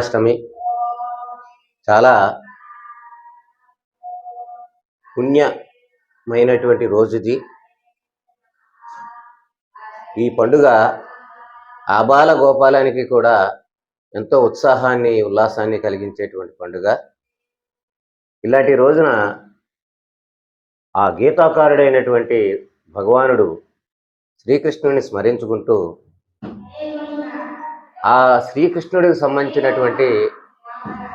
జన్మాష్టమి. చాలా పుణ్యమైనటువంటి రోజుది. ఈ పండుగ ఆబాల గోపాలానికి కూడా ఎంతో ఉత్సాహాన్ని ఉల్లాసాన్ని కలిగించేటువంటి పండుగ. ఇలాంటి రోజున ఆ గీతాకారుడైనటువంటి భగవానుడు శ్రీకృష్ణుని స్మరించుకుంటూ ఆ శ్రీకృష్ణుడికి సంబంధించినటువంటి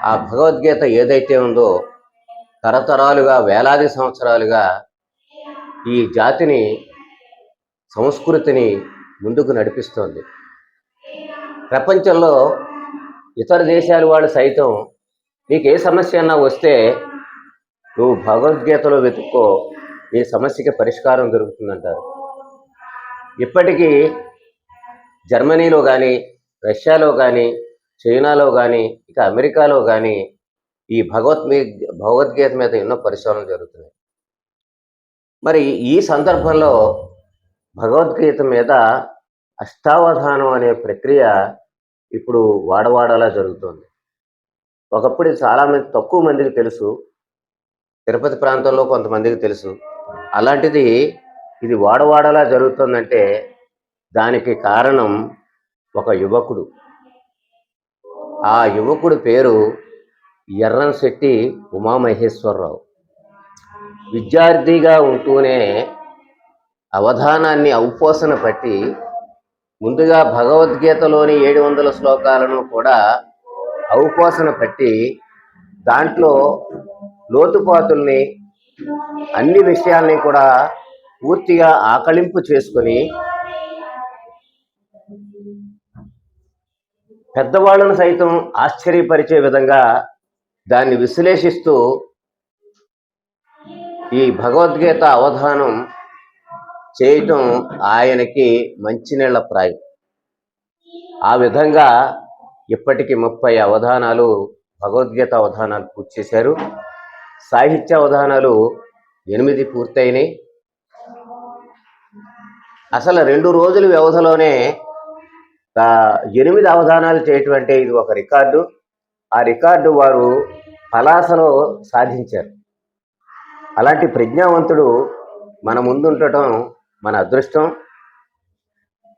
ఆ భగవద్గీత ఏదైతే ఉందో తరతరాలుగా వేలాది సంవత్సరాలుగా ఈ జాతిని సంస్కృతిని ముందుకు నడిపిస్తోంది. ప్రపంచంలో ఇతర దేశాల వాళ్ళు సైతం నీకు ఏ సమస్య అన్నా వస్తే నువ్వు భగవద్గీతలో వెతుక్కో నీ సమస్యకి పరిష్కారం దొరుకుతుందంటారు. ఇప్పటికీ జర్మనీలో కానీ రష్యాలో కానీ చైనాలో కానీ ఇక అమెరికాలో కానీ ఈ భగవద్మీ భగవద్గీత మీద ఎన్నో పరిశోధనలు జరుగుతున్నాయి. మరి ఈ సందర్భంలో భగవద్గీత మీద అష్టావధానం అనే ప్రక్రియ ఇప్పుడు వాడవాడలా జరుగుతుంది. ఒకప్పుడు చాలామంది తక్కువ మందికి తెలుసు. తిరుపతి ప్రాంతంలో కొంతమందికి తెలుసు. అలాంటిది ఇది వాడవాడలా జరుగుతుందంటే దానికి కారణం ఒక యువకుడు. ఆ యువకుడు పేరు ఎర్రంశెట్టి ఉమామహేశ్వరరావు. విద్యార్థిగా ఉంటూనే అవధానాన్ని ఔపోసన పట్టి ముందుగా భగవద్గీతలోని ఏడు వందల శ్లోకాలను కూడా ఔపోసన పట్టి దాంట్లో లోతుపాతుల్ని అన్ని విషయాల్ని కూడా పూర్తిగా ఆకలింపు చేసుకొని పెద్దవాళ్ళను సైతం ఆశ్చర్యపరిచే విధంగా దాన్ని విశ్లేషిస్తూ ఈ భగవద్గీత అవధానం చేయటం ఆయనకి మంచినీళ్ళ ప్రాయం. ఆ విధంగా ఇప్పటికి ముప్పై అవధానాలు భగవద్గీత అవధానాలు పూర్తి చేశారు. సాహిత్య అవధానాలు ఎనిమిది పూర్తయినాయి. అసలు రెండు రోజుల వ్యవధిలోనే ఎనిమిది అవధానాలు చేయటం అంటే ఇది ఒక రికార్డు. ఆ రికార్డు వారు పలాసలో సాధించారు. అలాంటి ప్రజ్ఞావంతుడు మన ముందుండటం మన అదృష్టం.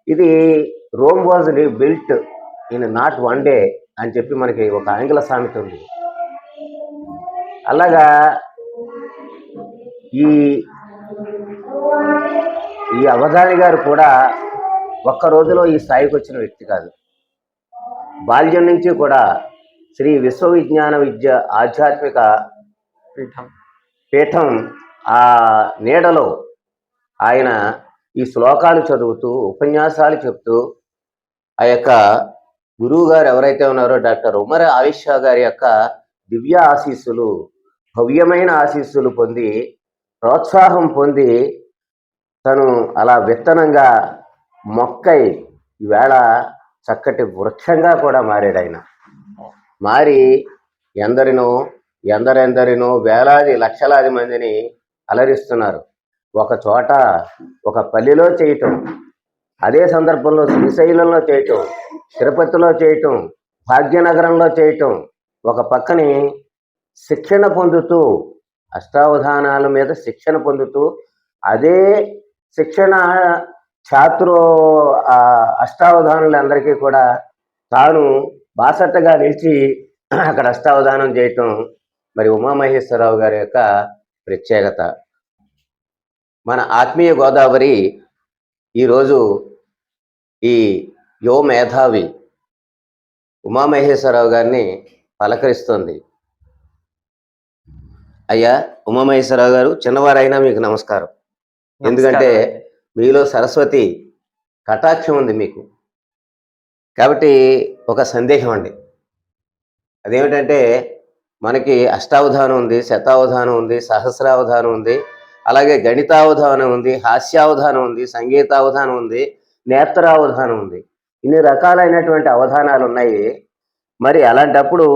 ఇది Rome was built in not one day అని చెప్పి మనకి ఒక ఆంగ్ల సామెత ఉంది. అలాగా ఈ ఈ అవధాని గారు కూడా ఒక్క రోజులో ఈ స్థాయికి వచ్చిన వ్యక్తి కాదు. బాల్యం నుంచి కూడా శ్రీ విశ్వవిజ్ఞాన విద్య ఆధ్యాత్మిక పీఠం. పీఠం ఆ నీడలో ఆయన ఈ శ్లోకాలు చదువుతూ ఉపన్యాసాలు చెప్తూ ఆ యొక్క గురువు గారు ఎవరైతే ఉన్నారో డాక్టర్ ఉమర్ ఆయిషా గారి యొక్క దివ్య ఆశీస్సులు భవ్యమైన ఆశీస్సులు పొంది ప్రోత్సాహం పొంది తను అలా విత్తనంగా మొక్కై ఈవేళ చక్కటి వృక్షంగా కూడా మారాడు ఆయన. మారి ఎందరినో ఎందరెందరినో వేలాది లక్షలాది మందిని అలరిస్తున్నారు. ఒక చోట ఒక పల్లెలో చేయటం అదే సందర్భంలో శ్రీశైలంలో చేయటం తిరుపతిలో చేయటం భాగ్యనగరంలో చేయటం ఒక పక్కని శిక్షణ పొందుతూ అష్టావధానాల మీద శిక్షణ పొందుతూ అదే శిక్షణ ఛాత్రో ఆ అష్టావధానులందరికీ కూడా తాను బాసట్టగా నిలిచి అక్కడ అష్టావధానం చేయటం మరి ఉమామహేశ్వరరావు గారి యొక్క ప్రత్యేకత. మన ఆత్మీయ గోదావరి ఈరోజు ఈ యువ మేధావి ఉమామహేశ్వరరావు గారిని పలకరిస్తుంది. అయ్యా ఉమామహేశ్వరరావు గారు చిన్నవారైనా మీకు నమస్కారం. ఎందుకంటే మీలో సరస్వతి కటాక్షం ఉంది మీకు. కాబట్టి ఒక సందేహం అండి. అదేమిటంటే మనకి అష్టావధానం ఉంది శతావధానం ఉంది సహస్రావధానం ఉంది అలాగే గణితావధానం ఉంది హాస్యావధానం ఉంది సంగీతావధానం ఉంది నేత్రావధానం ఉంది. ఇన్ని రకాలైనటువంటి అవధానాలు ఉన్నాయి. మరి అలాంటప్పుడు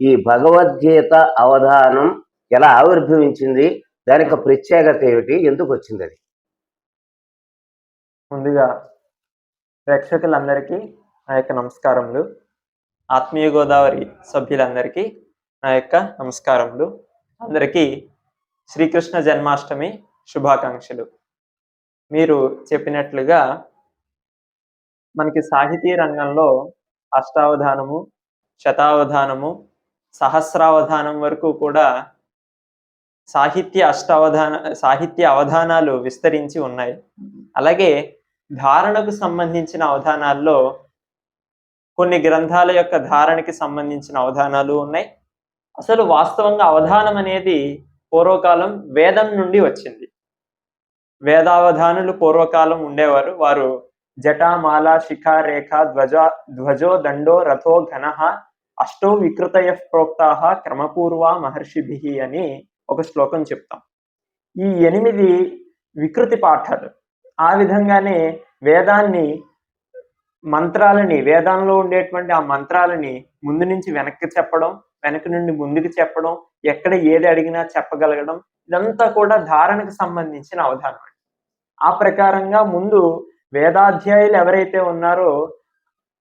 ఈ భగవద్గీత అవధానం ఎలా ఆవిర్భవించింది? దాని యొక్క ప్రత్యేకత ఏమిటి? ఎందుకు వచ్చింది అది? ముందుగా ప్రేక్షకులందరికీ నా యొక్క నమస్కారములు. ఆత్మీయ గోదావరి సభ్యులందరికీ నా యొక్క నమస్కారములు. అందరికీ శ్రీకృష్ణ జన్మాష్టమి శుభాకాంక్షలు. మీరు చెప్పినట్లుగా మనకి సాహితీ రంగంలో అష్టావధానము శతావధానము సహస్రావధానం వరకు కూడా సాహిత్య అష్టావధాన సాహిత్య అవధానాలు విస్తరించి ఉన్నాయి. అలాగే ధారణకు సంబంధించిన అవధానాల్లో కొన్ని గ్రంథాల యొక్క ధారణకి సంబంధించిన అవధానాలు ఉన్నాయి. అసలు వాస్తవంగా అవధానం అనేది పూర్వకాలం వేదం నుండి వచ్చింది. వేదావధానులు పూర్వకాలం ఉండేవారు. వారు జటామాల శిఖ రేఖ ధ్వజ ధ్వజో దండో రథో ఘన అష్టో వికృతయ ప్రోక్తాహ క్రమపూర్వ మహర్షిభి అని ఒక శ్లోకం చెప్తాం. ఈ ఎనిమిది వికృతి పాఠాలు ఆ విధంగానే వేదాన్ని మంత్రాలని వేదంలో ఉండేటువంటి ఆ మంత్రాలని ముందు నుంచి వెనక్కి చెప్పడం వెనక నుండి ముందుకు చెప్పడం ఎక్కడ ఏది అడిగినా చెప్పగలగడం ఇదంతా కూడా ధారణకు సంబంధించిన అవధానం అండి. ఆ ప్రకారంగా ముందు వేదాధ్యాయులు ఎవరైతే ఉన్నారో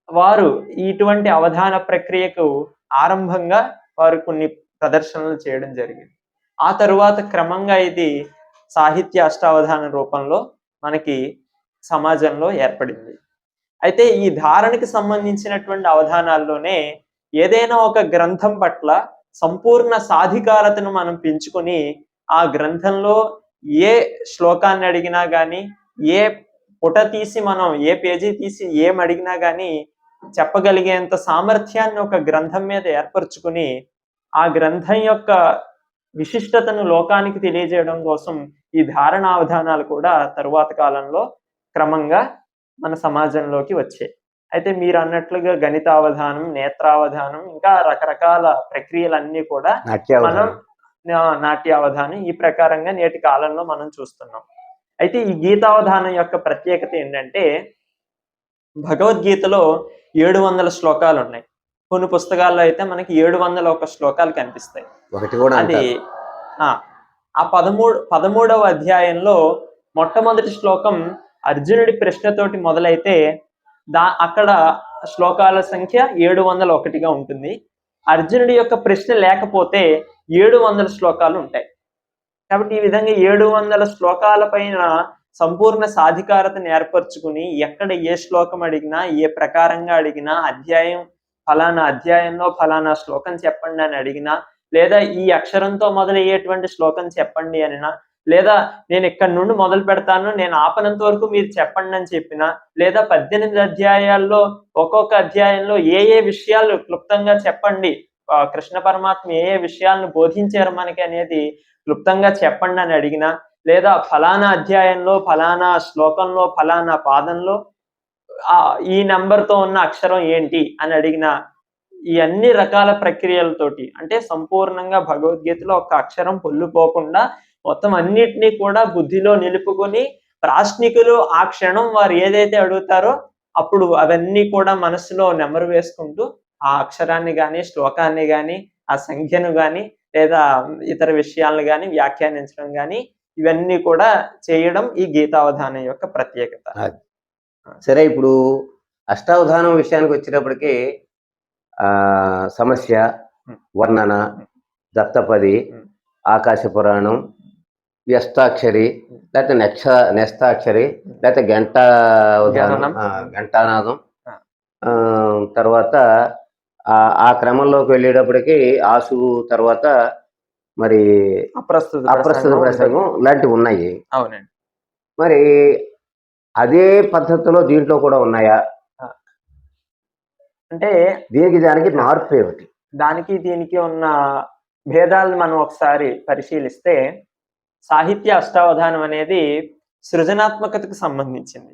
వారు ఇటువంటి అవధాన ప్రక్రియకు ఆరంభంగా వారు కొన్ని ప్రదర్శనలు చేయడం జరిగింది. ఆ తరువాత క్రమంగా ఇది సాహిత్య అష్టావధాన రూపంలో మనకి సమాజంలో ఏర్పడింది. అయితే ఈ ధారణకి సంబంధించినటువంటి అవధానాల్లోనే ఏదైనా ఒక గ్రంథం పట్ల సంపూర్ణ సాధికారతను మనం పెంచుకొని ఆ గ్రంథంలో ఏ శ్లోకాన్ని అడిగినా కానీ ఏ పుట తీసి మనం ఏ పేజీ తీసి ఏం అడిగినా కానీ చెప్పగలిగేంత సామర్థ్యాన్ని ఒక గ్రంథం మీద ఏర్పరచుకుని ఆ గ్రంథం యొక్క విశిష్టతను లోకానికి తెలియజేయడం కోసం ఈ ధారణ అవధానాలు కూడా తరువాత కాలంలో క్రమంగా మన సమాజంలోకి వచ్చాయి. అయితే మీరు అన్నట్లుగా గణితావధానం నేత్రావధానం ఇంకా రకరకాల ప్రక్రియలన్నీ కూడా మనం నాట్యావధానం నా- నాట్యావధానం ఈ ప్రకారంగా నేటి కాలంలో మనం చూస్తున్నాం. అయితే ఈ గీతావధానం యొక్క ప్రత్యేకత ఏంటంటే భగవద్గీతలో ఏడు వందల శ్లోకాలు ఉన్నాయి కొన్ని పుస్తకాల్లో అయితే మనకి ఏడు వందల ఒక శ్లోకాలు కనిపిస్తాయి. ఒకటి కూడా అది. ఆ పదమూడు పదమూడవ అధ్యాయంలో మొట్టమొదటి శ్లోకం అర్జునుడి ప్రశ్నతోటి మొదలైతే దా అక్కడ శ్లోకాల సంఖ్య ఏడు వందల ఒకటిగా ఉంటుంది. అర్జునుడి యొక్క ప్రశ్న లేకపోతే ఏడు వందల శ్లోకాలు ఉంటాయి. కాబట్టి ఈ విధంగా ఏడు వందల శ్లోకాల పైన సంపూర్ణ సాధికారతను ఏర్పరచుకుని ఎక్కడ ఏ శ్లోకం అడిగినా ఏ ప్రకారంగా అడిగినా అధ్యాయం ఫలానా అధ్యాయంలో ఫలానా శ్లోకం చెప్పండి అని అడిగినా లేదా ఈ అక్షరంతో మొదలయ్యేటువంటి శ్లోకం చెప్పండి అనినా. లేదా నేను ఇక్కడ నుండి మొదలు పెడతాను నేను ఆపనంత వరకు మీరు చెప్పండి అని చెప్పిన. లేదా పద్దెనిమిది అధ్యాయాల్లో ఒక్కొక్క అధ్యాయంలో ఏ ఏ విషయాలు క్లుప్తంగా చెప్పండి. కృష్ణ పరమాత్మ ఏ ఏ విషయాలను బోధించారు మనకి అనేది క్లుప్తంగా చెప్పండి అని అడిగినా. లేదా ఫలానా అధ్యాయంలో ఫలానా శ్లోకంలో ఫలానా పాదంలో ఈ number తో ఉన్న అక్షరం ఏంటి అని అడిగిన. ఈ అన్ని రకాల ప్రక్రియలతోటి అంటే సంపూర్ణంగా భగవద్గీతలో ఒక అక్షరం పొల్లుపోకుండా మొత్తం అన్నిటినీ కూడా బుద్ధిలో నిలుపుకొని ప్రాశ్నికులు ఆ క్షణం వారు ఏదైతే అడుగుతారో అప్పుడు అవన్నీ కూడా మనసులో నెమరు వేసుకుంటూ ఆ అక్షరాన్ని కానీ శ్లోకాన్ని కానీ ఆ సంఖ్యను కానీ లేదా ఇతర విషయాలను కానీ వ్యాఖ్యానించడం కానీ ఇవన్నీ కూడా చేయడం ఈ గీతావధానం యొక్క ప్రత్యేకత. సరే ఇప్పుడు అష్టావధానం విషయానికి వచ్చేటప్పటికి సమస్య వర్ణన దత్తపది. ఆకాశ పురాణం వ్యస్తాక్షరి లేకపోతే నెక్ష నెస్తాక్షరి లేకపోతే గంట. గంటానాదం తర్వాత ఆ క్రమంలోకి వెళ్ళేటప్పటికి ఆసు తర్వాత మరి అప్రస్తుత అప్రస్తుత ప్రసంగం ప్రసంగం లాంటివి ఉన్నాయి అవునండి మరి అదే పద్ధతిలో దీంట్లో కూడా ఉన్నాయా అంటే దీనికి దానికి మార్పు ఏమిటి? దానికి దీనికి ఉన్న భేదాలను మనం ఒకసారి పరిశీలిస్తే సాహిత్య అష్టావధానం అనేది సృజనాత్మకతకు సంబంధించింది.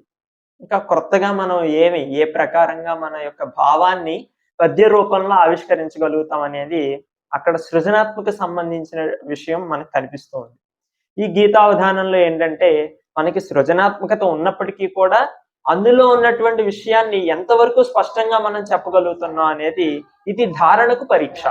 ఇంకా కొత్తగా మనం ఏమి ఏ ప్రకారంగా మన యొక్క భావాన్ని పద్య రూపంలో ఆవిష్కరించగలుగుతాం అనేది అక్కడ సృజనాత్మక సంబంధించిన విషయం మనకు కనిపిస్తూ ఉంది ఈ గీతావధానంలో ఏంటంటే మనకి సృజనాత్మకత ఉన్నప్పటికీ కూడా అందులో ఉన్నటువంటి విషయాన్ని ఎంతవరకు స్పష్టంగా మనం చెప్పగలుగుతున్నాం అనేది ఇది ధారణకు పరీక్ష.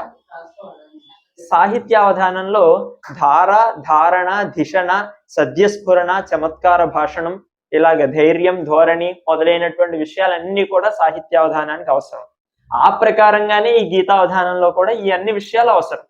సాహిత్యావధానంలో ధార ధారణ ధిషణ సద్యస్ఫురణ చమత్కార భాషణం ఇలాగ ధైర్యం ధోరణి మొదలైనటువంటి విషయాలన్నీ కూడా సాహిత్యావధానానికి అవసరం. ఆ ప్రకారంగానే ఈ గీతావధానంలో కూడా ఈ అన్ని విషయాలు అవసరం.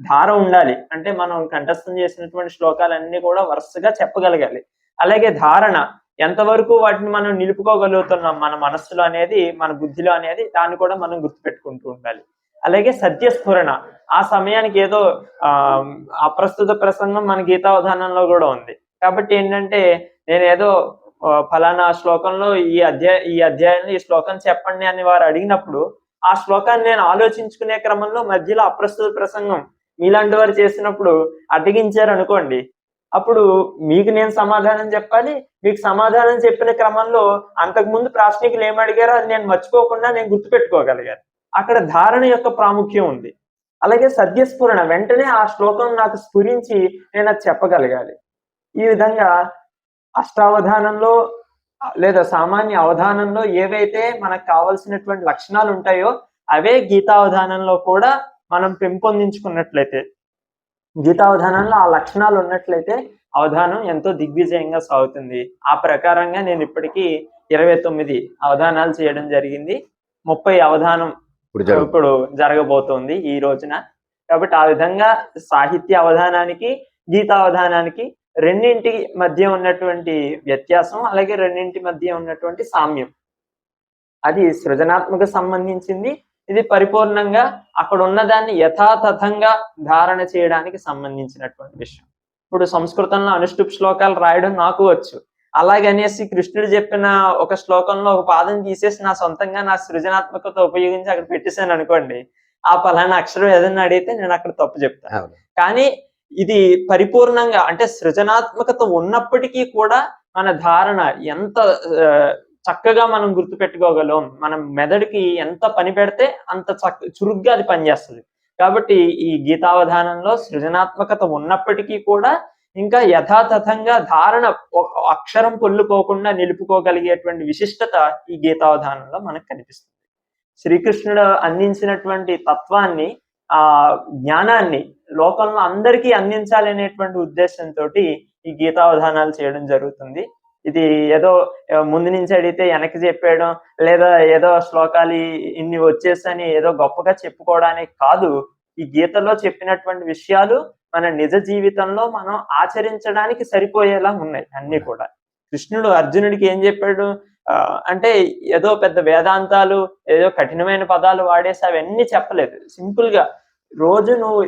ధార ఉండాలి. అంటే మనం కంఠస్థం చేసినటువంటి శ్లోకాలన్నీ కూడా వరుసగా చెప్పగలగాలి. అలాగే ధారణ ఎంతవరకు వాటిని మనం నిలుపుకోగలుగుతున్నాం మన మనస్సులో అనేది మన బుద్ధిలో అనేది దాన్ని కూడా మనం గుర్తుపెట్టుకుంటూ ఉండాలి. అలాగే సత్యస్ఫురణ. ఆ సమయానికి ఏదో ఆ అప్రస్తుత ప్రసంగం మన గీతావధానంలో కూడా ఉంది. కాబట్టి ఏంటంటే నేను ఏదో ఫలానా శ్లోకంలో ఈ అధ్యాయ ఈ అధ్యాయంలో ఈ శ్లోకం చెప్పండి అని వారు అడిగినప్పుడు ఆ శ్లోకాన్ని నేను ఆలోచించుకునే క్రమంలో మధ్యలో అప్రస్తుత ప్రసంగం మీలాంటి వారు చేసినప్పుడు అడ్డగించారు అనుకోండి అప్పుడు మీకు నేను సమాధానం చెప్పాలి మీకు సమాధానం చెప్పిన క్రమంలో అంతకు ముందు ప్రాశ్నికులు ఏం అడిగారో అది నేను మర్చిపోకుండా నేను గుర్తుపెట్టుకోగలిగాను. అక్కడ ధారణ యొక్క ప్రాముఖ్యం ఉంది. అలాగే సద్యస్ఫురణ వెంటనే ఆ శ్లోకం నాకు స్ఫురించి నేను అది చెప్పగలగాలి. ఈ విధంగా అష్టావధానంలో లేదా సామాన్య అవధానంలో ఏవైతే మనకు కావలసినటువంటి లక్షణాలు ఉంటాయో అవే గీతావధానంలో కూడా మనం పెంపొందించుకున్నట్లయితే గీతావధానంలో ఆ లక్షణాలు ఉన్నట్లయితే అవధానం ఎంతో దిగ్విజయంగా సాగుతుంది. ఆ ప్రకారంగా నేను ఇప్పటికీ ఇరవై తొమ్మిది అవధానాలు చేయడం జరిగింది. ముప్పై అవధానం ఇప్పుడు జరుగు ఇప్పుడు జరగబోతోంది ఈ రోజున. కాబట్టి ఆ విధంగా సాహిత్య అవధానానికి గీతావధానానికి రెండింటి మధ్య ఉన్నటువంటి వ్యత్యాసం అలాగే రెండింటి మధ్య ఉన్నటువంటి సామ్యం. అది సృజనాత్మక సంబంధించింది ఇది పరిపూర్ణంగా అక్కడ ఉన్నదాన్ని యథాతథంగా ధారణ చేయడానికి సంబంధించినటువంటి విషయం. ఇప్పుడు సంస్కృతంలో అనుష్ఠుప్ శ్లోకాలు రాయడం నాకు వచ్చు. అలాగనేసి కృష్ణుడు చెప్పిన ఒక శ్లోకంలో ఒక పాదం తీసేసి నా సొంతంగా నా సృజనాత్మకత ఉపయోగించి అక్కడ పెట్టేశాను అనుకోండి ఆ పలానా అక్షరం ఏదైనా అడిగితే నేను అక్కడ తప్పు చెప్తాను. కానీ ఇది పరిపూర్ణంగా అంటే సృజనాత్మకత ఉన్నప్పటికీ కూడా మన ధారణ ఎంత చక్కగా మనం గుర్తుపెట్టుకోగలం. మనం మెదడుకి ఎంత పని పెడితే అంత చక్క చురుగ్గా అది పనిచేస్తుంది. కాబట్టి ఈ గీతావధానంలో సృజనాత్మకత ఉన్నప్పటికీ కూడా ఇంకా యథాతథంగా ధారణ ఒక అక్షరం పొల్లుపోకుండా నిలుపుకోగలిగేటువంటి విశిష్టత ఈ గీతావధానంలో మనకు కనిపిస్తుంది. శ్రీకృష్ణుడు అందించినటువంటి తత్వాన్ని ఆ జ్ఞానాన్ని లోకంలో అందరికీ అందించాలనేటువంటి ఉద్దేశంతో ఈ గీతావధానాలు చేయడం జరుగుతుంది. ఇది ఏదో ముందు నుంచి అడిగితే వెనక్కి చెప్పేయడం లేదా ఏదో శ్లోకాలు ఇన్ని వచ్చేసని ఏదో గొప్పగా చెప్పుకోవడానికి కాదు. ఈ గీతలో చెప్పినటువంటి విషయాలు మన నిజ జీవితంలో మనం ఆచరించడానికి సరిపోయేలా ఉన్నాయి అన్ని కూడా. కృష్ణుడు అర్జునుడికి ఏం చెప్పాడు? అంటే ఏదో పెద్ద వేదాంతాలు ఏదో కఠినమైన పదాలు వాడేసి అవన్నీ చెప్పలేదు. సింపుల్గా రోజు నువ్వు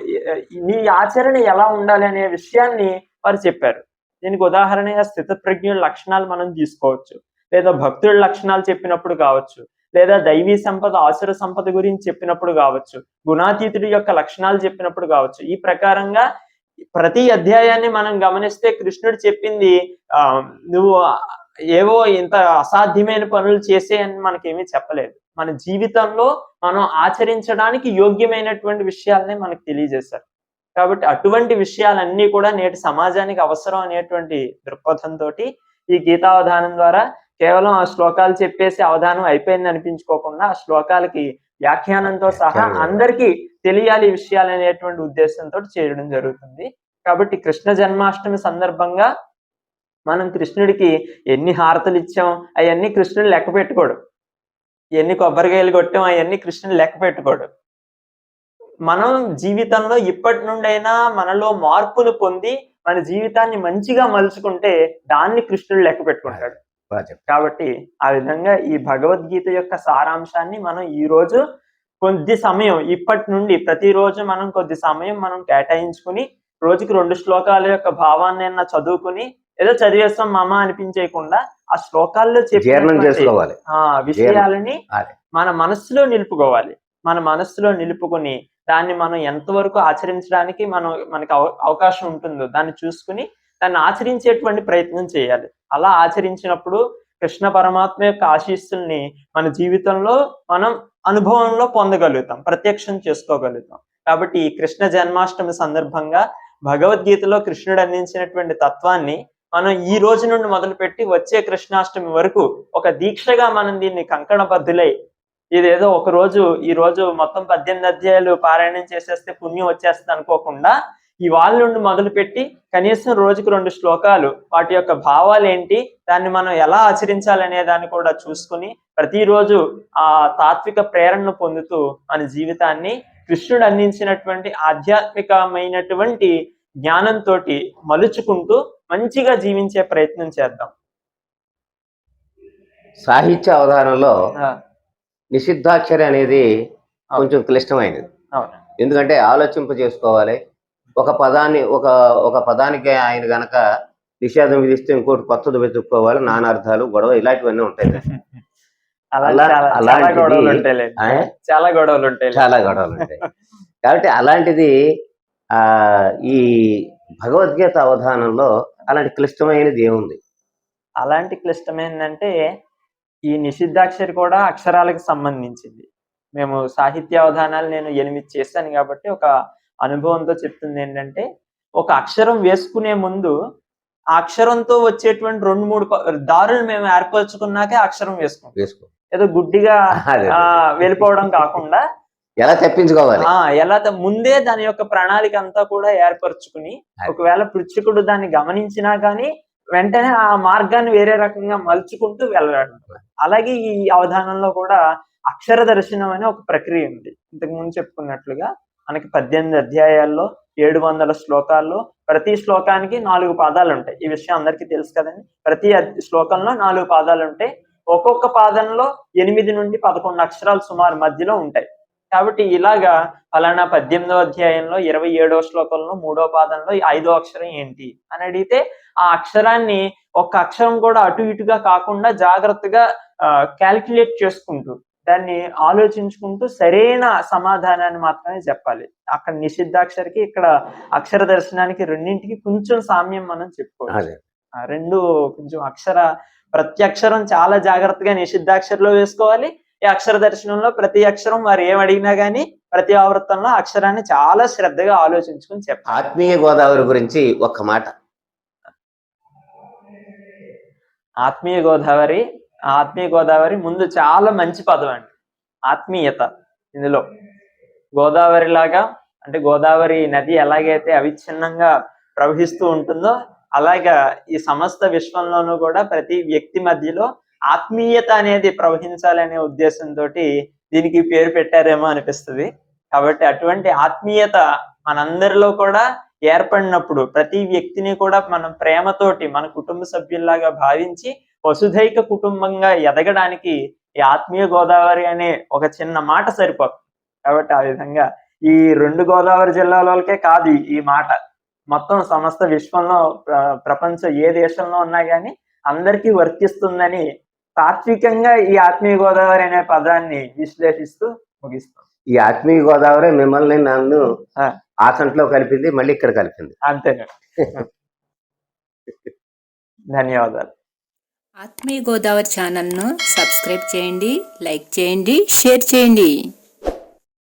నీ ఆచరణ ఎలా ఉండాలి అనే విషయాన్ని వారు చెప్పారు. దీనికి ఉదాహరణగా స్థిత ప్రజ్ఞుల లక్షణాలు మనం తీసుకోవచ్చు. లేదా భక్తుల లక్షణాలు చెప్పినప్పుడు కావచ్చు. లేదా దైవీ సంపద ఆసుర సంపద గురించి చెప్పినప్పుడు కావచ్చు. గుణాతీతుడి యొక్క లక్షణాలు చెప్పినప్పుడు కావచ్చు. ఈ ప్రకారంగా ప్రతి అధ్యాయాన్ని మనం గమనిస్తే కృష్ణుడు చెప్పింది ఆ నువ్వు ఏవో ఇంత అసాధ్యమైన పనులు చేసే అని మనకేమీ చెప్పలేదు. మన జీవితంలో మనం ఆచరించడానికి యోగ్యమైనటువంటి విషయాలనే మనకు తెలియజేశారు. కాబట్టి అటువంటి విషయాలన్నీ కూడా నేటి సమాజానికి అవసరం అనేటువంటి దృక్పథంతో ఈ గీతావధానం ద్వారా కేవలం ఆ శ్లోకాలు చెప్పేసి అవధానం అయిపోయింది అనిపించుకోకుండా ఆ శ్లోకాలకి వ్యాఖ్యానంతో సహా. అందరికీ తెలియాలి ఈ విషయాలు అనేటువంటి ఉద్దేశంతో చేయడం జరుగుతుంది. కాబట్టి కృష్ణ జన్మాష్టమి సందర్భంగా మనం కృష్ణుడికి ఎన్ని హారతలు ఇచ్చాం అవన్నీ కృష్ణుడు లెక్క పెట్టుకోడు. ఎన్ని కొబ్బరికాయలు కొట్టాం అవన్నీ కృష్ణుడు లెక్క పెట్టుకోడు. మనం జీవితంలో ఇప్పటి నుండైనా మనలో మార్పులు పొంది మన జీవితాన్ని మంచిగా మలుచుకుంటే దాన్ని కృష్ణుడు లెక్క పెట్టుకుంటాడు. కాబట్టి ఆ విధంగా ఈ భగవద్గీత యొక్క సారాంశాన్ని మనం ఈ రోజు కొద్ది సమయం ఇప్పటి నుండి ప్రతిరోజు మనం కొద్ది సమయం మనం కేటాయించుకుని రోజుకి రెండు శ్లోకాల యొక్క భావాన్ని అన్న చదువుకుని ఏదో చదివేస్తాం మామ అనిపించేయకుండా ఆ శ్లోకాల్లో చేసుకోవాలి. ఆ విషయాలని. మన మనస్సులో నిలుపుకోవాలి. మన మనస్సులో నిలుపుకొని దాన్ని మనం ఎంతవరకు ఆచరించడానికి మనం మనకి అవ- అవకాశం ఉంటుందో దాన్ని చూసుకుని దాన్ని ఆచరించేటువంటి ప్రయత్నం చేయాలి. అలా ఆచరించినప్పుడు కృష్ణ పరమాత్మ యొక్క ఆశీస్సుల్ని మన జీవితంలో మనం అనుభవంలో పొందగలుగుతాం ప్రత్యక్షం చేసుకోగలుగుతాం. కాబట్టి ఈ కృష్ణ జన్మాష్టమి సందర్భంగా భగవద్గీతలో కృష్ణుడు అందించినటువంటి తత్వాన్ని మనం ఈ రోజు నుండి మొదలుపెట్టి వచ్చే కృష్ణాష్టమి వరకు ఒక దీక్షగా మనం దీన్ని కంకణబద్ధులై ఇదేదో ఒక రోజు ఈ రోజు మొత్తం పద్దెనిమిది అధ్యాయాలు పారాయణం చేసేస్తే పుణ్యం వచ్చేస్తుంది అనుకోకుండా ఇవాళ నుండి మొదలుపెట్టి కనీసం రోజుకు రెండు శ్లోకాలు వాటి యొక్క భావాలు ఏంటి దాన్ని మనం ఎలా ఆచరించాలనే దాన్ని కూడా చూసుకుని ప్రతిరోజు ఆ తాత్విక ప్రేరణను పొందుతూ మన జీవితాన్ని కృష్ణుడు అందించినటువంటి ఆధ్యాత్మికమైనటువంటి జ్ఞానంతో మలుచుకుంటూ మంచిగా జీవించే ప్రయత్నం చేద్దాం. సాహిత్య అవధానంలో నిషిద్ధాక్షరి అనేది కొంచెం క్లిష్టమైనది. ఎందుకంటే ఆలోచింప చేసుకోవాలి ఒక పదాన్ని ఒక ఒక పదానికి ఆయన గనక నిషేధం విధిస్తే ఇంకోటి కొత్తది వెతుక్కోవాలి నానార్థాలు గొడవ ఇలాంటివన్నీ ఉంటాయి. అలా అలా- చాలా- చాలా అలాంటిది- గొడవలు ఉంటాయి? చాలా గొడవలు ఉంటాయి చాలా గొడవలు ఉంటాయి. కాబట్టి అలాంటిది ఆ ఈ భగవద్గీత అవధానంలో అలాంటి క్లిష్టమైనది ఏముంది? అలాంటి క్లిష్టమైందంటే ఈ నిషిద్ధాక్షరి కూడా అక్షరాలకు సంబంధించింది. మేము సాహిత్య అవధానాలు నేను ఎనిమిది చేశాను కాబట్టి ఒక అనుభవంతో చెప్తుంది ఏంటంటే ఒక అక్షరం వేసుకునే ముందు ఆ అక్షరంతో వచ్చేటువంటి రెండు మూడు దారులు మేము ఏర్పరచుకున్నాకే అక్షరం వేసుకుంటాం వేసుకో. ఏదో గుడ్డిగా వెళ్ళిపోవడం కాకుండా ఎలా తప్పించుకోవాలి? ఎలా ముందే దాని యొక్క ప్రణాళిక అంతా కూడా ఏర్పరచుకుని. ఒకవేళ పృచ్ఛకుడు దాన్ని గమనించినా గానీ వెంటనే ఆ మార్గాన్ని వేరే రకంగా మలుచుకుంటూ వెళ్ళాడు. అలాగే ఈ అవధానంలో కూడా అక్షర దర్శనం అనే ఒక ప్రక్రియ ఉంది. ఇంతకు ముందు చెప్పుకున్నట్లుగా మనకి పద్దెనిమిది అధ్యాయాల్లో ఏడు వందల శ్లోకాల్లో ప్రతి శ్లోకానికి నాలుగు పాదాలు ఉంటాయి. ఈ విషయం అందరికీ తెలుసు కదండి. ప్రతి శ్లోకంలో నాలుగు పాదాలు ఉంటాయి. ఒక్కొక్క పాదంలో ఎనిమిది నుండి పదకొండు అక్షరాలు సుమారు మధ్యలో ఉంటాయి. కాబట్టి ఇలాగా ఫలానా పద్దెనిమిదో అధ్యాయంలో ఇరవై ఏడో శ్లోకంలో మూడో పాదంలో ఐదో అక్షరం ఏంటి అని అడిగితే ఆ అక్షరాన్ని ఒక్క అక్షరం కూడా అటు ఇటుగా కాకుండా జాగ్రత్తగా క్యాల్కులేట్ చేసుకుంటూ దాన్ని ఆలోచించుకుంటూ సరైన సమాధానాన్ని మాత్రమే చెప్పాలి. అక్కడ నిషిద్ధాక్షరికి ఇక్కడ అక్షర దర్శనానికి రెండింటికి కొంచెం సామ్యం మనం ఆ రెండు కొంచెం అక్షర ప్రతి అక్షరం చాలా జాగ్రత్తగా నిషిద్ధాక్షరలో వేసుకోవాలి. ఈ అక్షర దర్శనంలో ప్రతి అక్షరం వారు ఏం అడిగినా గానీ ప్రతి ఆవృత్తంలో అక్షరాన్ని చాలా శ్రద్ధగా ఆలోచించుకుని చెప్పాలి ఆత్మీయ గోదావరి గురించి ఒక్క మాట. ఆత్మీయ గోదావరి ఆత్మీయ గోదావరి ముందు చాలా మంచి పదం అండి. ఆత్మీయత ఇందులో. గోదావరి లాగా అంటే గోదావరి నది ఎలాగైతే అవిచ్ఛిన్నంగా ప్రవహిస్తూ ఉంటుందో అలాగా ఈ సమస్త విశ్వంలోనూ కూడా ప్రతి వ్యక్తి మధ్యలో ఆత్మీయత అనేది ప్రవహించాలనే ఉద్దేశంతో దీనికి పేరు పెట్టారేమో అనిపిస్తుంది. కాబట్టి అటువంటి ఆత్మీయత మనందరిలో కూడా ఏర్పడినప్పుడు ప్రతి వ్యక్తిని కూడా మనం ప్రేమతోటి మన కుటుంబ సభ్యుల్లాగా భావించి వసుధైక కుటుంబంగా ఎదగడానికి ఈ ఆత్మీయ గోదావరి అనే ఒక చిన్న మాట సరిపోతుంది. కాబట్టి ఆ విధంగా ఈ రెండు గోదావరి జిల్లాలకే కాదు ఈ- మాట. మొత్తం సమస్త విశ్వంలో ప్రపంచం ప్రపంచ ఏ దేశంలో ఉన్నా కానీ అందరికీ వర్తిస్తుందని తాత్వికంగా ఈ ఆత్మీయ గోదావరి అనే పదాన్ని విశ్లేషిస్తూ ముగిస్తాం. ఈ ఆత్మీయ గోదావరి మిమ్మల్ని నన్ను ఆ. ఆకంట్లో కలిపింది మళ్ళీ ఇక్కడ కలిపింది. అంతేనండి ధన్యవాదాలు. ఆత్మీయ గోదావరి ఛానల్ను సబ్స్క్రైబ్ చేయండి లైక్ చేయండి షేర్ చేయండి.